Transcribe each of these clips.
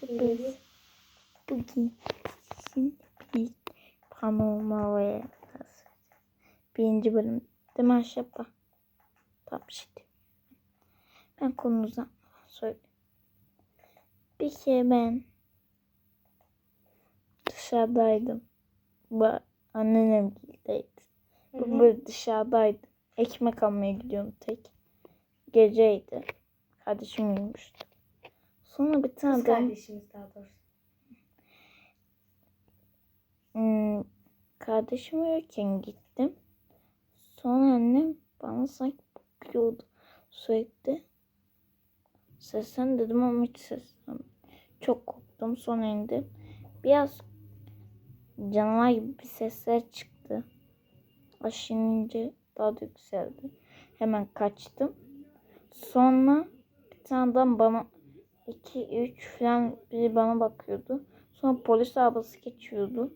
Hepiniz bugün sizin bir panorama birinci bölüm değil mi aşağıda? Tamam şimdi. Ben konunuza söyleyeyim. Bir kere ben dışarıdaydım. Bu annenem gildeydi. Bu böyle dışarıdaydı. Ekmek almaya gidiyorum tek. Geceydi. Kardeşim uyumuştu. Sonra bir tane Kız de- kardeşimiz daha doğrusu. Hmm, kardeşim uyurken gittim. Sonra annem bana sanki bakıyordu sürekli. Seslen dedim ama hiç seslenmedim. Çok korktum. Sonra indim. Biraz canavar gibi bir sesler çıktı. Aşağı inince daha da yükseldi. Hemen kaçtım. Sonra bir tane adam bana 2 3 falan biri bana bakıyordu. Sonra polis arabası geçiyordu.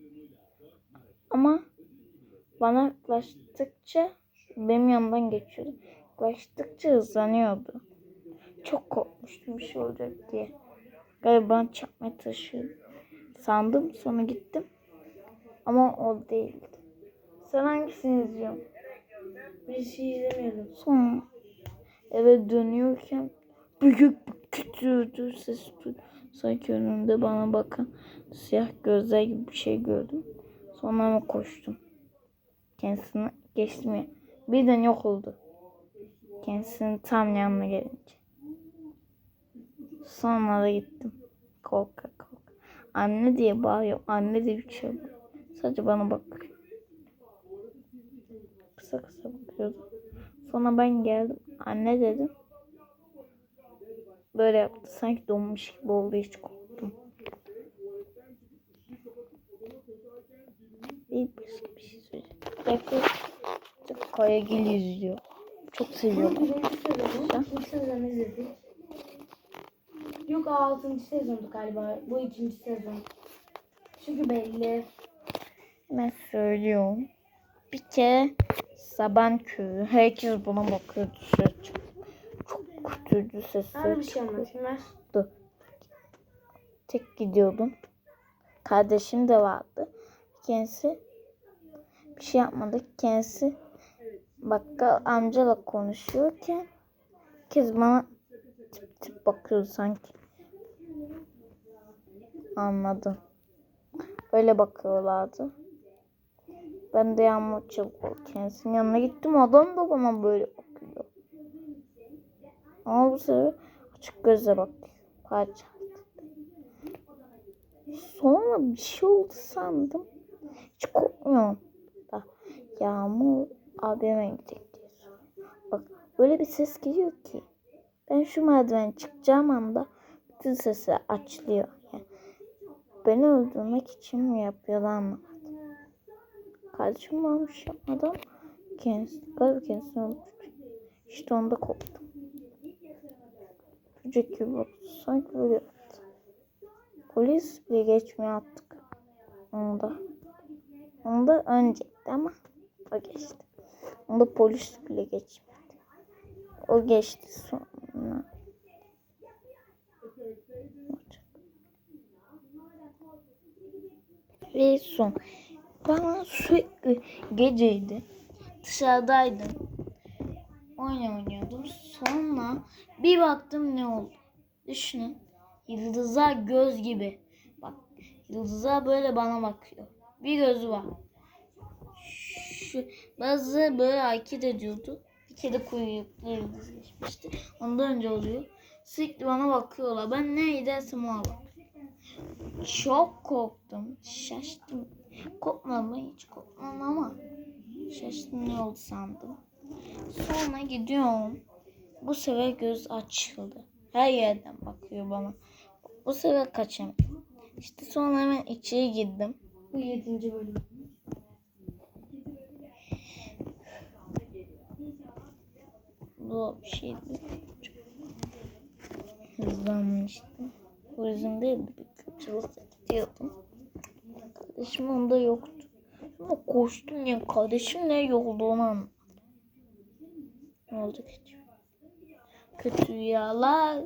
Ama bana yaklaştıkça benim yanımdan geçiyordu. Yaklaştıkça hızlanıyordu. Çok korkmuştum bir şey olacak diye. Galiba bana çakmaya taşıyordu. Sandım sonra gittim. Ama o değildi. Sen hangisini izliyorsun? Bir şey izlemiyordum. Sonra eve dönüyorken büyük bir kütürdü ses duydum. Sanki önümde bana bakan siyah gözler gibi bir şey gördüm. Sonra ama koştum. Kendisini geçtim ya. Birden yok oldu. Kendisinin tam yanına gelince. Sonra da gittim. Korka korka. Anne diye bağırıyor. Anne diye bir şey. Sadece bana bakıyor. Kısa kısa bakıyordu. Sonra ben geldim. Anne dedim. Böyle yaptı. Sanki donmuş gibi oldu. Hiç korktum. Bir başka bir şey söyleyeceğim. Belki Kayagil izliyor. Çok seviyorum. ilk sezonu izledik. Yok altıncı sezondu galiba. Bu ikinci sezon. Çünkü belli. Hemen söylüyorum. Bir kere Saban köyü. Herkes buna bakıyor dışarı kötüydü sesler. Her bir şey. Tek gidiyordum. Kardeşim de vardı. Kendisi bir şey yapmadı. Kendisi bakkal amcayla konuşuyorken kız bana tip tip bakıyor sanki. Anladım. Öyle bakıyorlardı. Ben de yağmur çabuk. Kendisinin yanına gittim. Adam da bana böyle. Ama bu sefer açık gözle bakıyor. Parça. Sonra bir şey oldu sandım. Hiç korkmuyorum. Da Yağmur abime gidecek soruyor. Bak böyle bir ses geliyor ki. Ben şu merdiven çıkacağım anda bütün sesler açılıyor. Yani beni öldürmek için mi yapıyorlar anlamadım. Kardeşim varmış yapmadan kendisi, galiba kendisini öldürdü. İşte onda korktum. Gibi baktı. Sanki böyle. Polis bile geçmiyor attık. Onda. Onda önceydi ama o geçti. Onda polis bile geçmedi. O geçti sonra. Ve son. Bana sürekli geceydi. Dışarıdaydım. Oyun oynuyordum. Sonra bir baktım ne oldu. Düşünün. Yıldızlar göz gibi. Bak yıldızlar böyle bana bakıyor. Bir gözü var. Şu, bazı böyle hareket ediyordu. Bir kere kuyruklu yıldız geçmişti. Ondan önce oluyor. Sürekli bana bakıyorlar. Ben ne edersem ona. Çok korktum. Şaştım. Korkmadım hiç korkmam ama şaştım ne oldu sandım. Sonra gidiyorum. Bu sefer göz açıldı. Her yerden bakıyor bana. Bu sefer kaçamıyorum. İşte sonra hemen içeri girdim. Bu yedinci bölüm. Bu bir şeydi. Hızlanmıştım. Bu hızım değildi. Bir kıçılıkla gidiyordum. Kardeşim onda yoktu. Ama koştum ya kardeşim ne yolda onu anlamadım. Ne oldu kötü? Kötü rüyalar,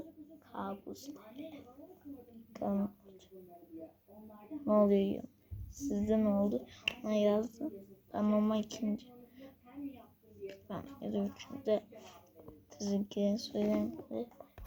kabuslar. Bakalım. Ne oluyor? Sizde ne oldu? Bana yazdı. Ben ama ikinci. Ben ya da üçüncü. Sizinkileri söyleyeyim.